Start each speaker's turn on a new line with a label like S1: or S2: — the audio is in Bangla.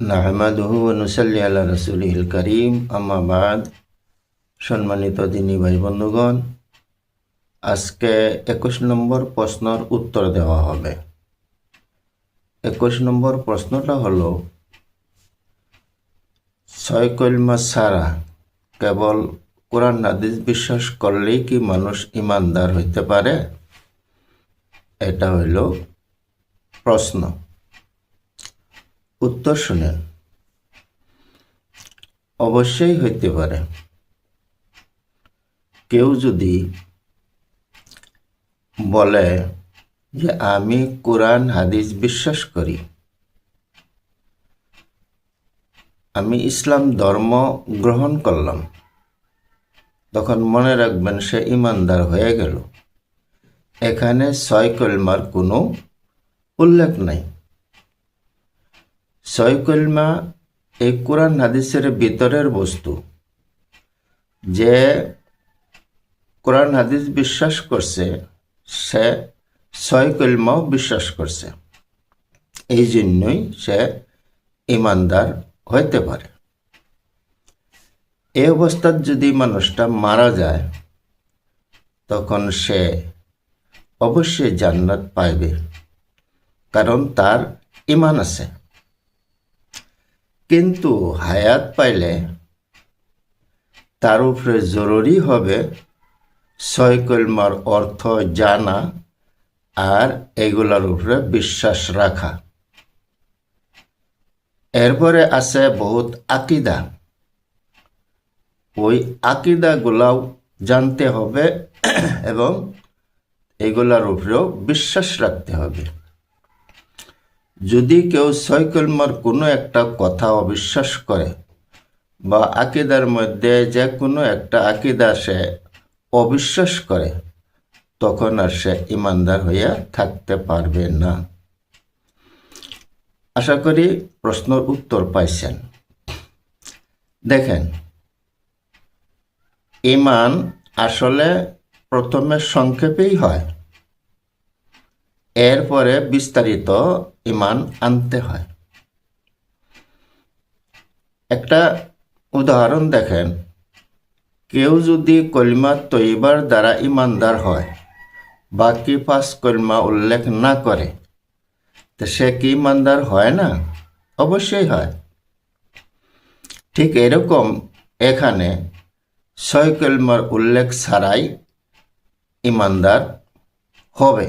S1: নাহমাদুহু অনুসাল্লি আল্লাহ রসুলিল করিম আম্মাবাদ সম্মানিত দিনী ভাই বন্ধুগণ, আজকে একুশ নম্বর প্রশ্নের উত্তর দেওয়া হবে। একুশ নম্বর প্রশ্নটা হলো, ছয় কলমা ছাড়া কেবল কোরআন হাদিস বিশ্বাস করলেই কি মানুষ ইমানদার হইতে পারে? এটা হইল প্রশ্ন। উত্তর শুনেন অবশ্যই হইতে পারে। কেউ যদি বলে যে আমি কোরআন, হাদিস বিশ্বাস করি, আমি ইসলাম ধর্ম গ্রহণ করলাম, তখন মনে রাখবেন সে ইমানদার হয়ে গেল। এখানে ছয় কলমার কোনো উল্লেখ নাই। ছয় কলমা এই কোরআন হাদিসের ভিতরের বস্তু, যে কোরআন হাদিস বিশ্বাস করছে, সে ছয় বিশ্বাস করছে। এই জন্যই সে ইমানদার হইতে পারে। এই অবস্থায় যদি মানুষটা মারা যায়, তখন সে অবশ্যই জান্নাত পাইবে, কারণ তার ইমান আছে। কিন্তু হায়াত পাইলে তার উপরে জরুরি হবে ছয় কলমার অর্থ জানা আর এগুলার উপরে বিশ্বাস রাখা। এরপরে আছে বহুত আকিদা। ওই আকিদাগুলাও জানতে হবে এবং এগুলার উপরেও বিশ্বাস রাখতে হবে। যদি কেউ ছয় কলমার কোনো একটা কথা অবিশ্বাস করে বা আকিদার মধ্যে যে কোনো একটা আকিদা সে অবিশ্বাস করে, তখন আর সে ইমানদার হইয়া থাকতে পারবে না। আশা করি প্রশ্নের উত্তর পাইছেন। দেখেন, ইমান আসলে প্রথমে সংক্ষেপেই হয়। এরপরে বিস্তারিত ইমান আনতে হয়। একটা উদাহরণ দেখেন। কেউ যদি কলিমা তৈবার দ্বারা ইমানদার হয়, বাকি পাঁচ কলিমা উল্লেখ না করে, তো সে কি ইমানদার হয় না? অবশ্যই হয়। ঠিক এরকম এখানে ছয় কলমার উল্লেখ ছাড়াই ইমানদার হবে।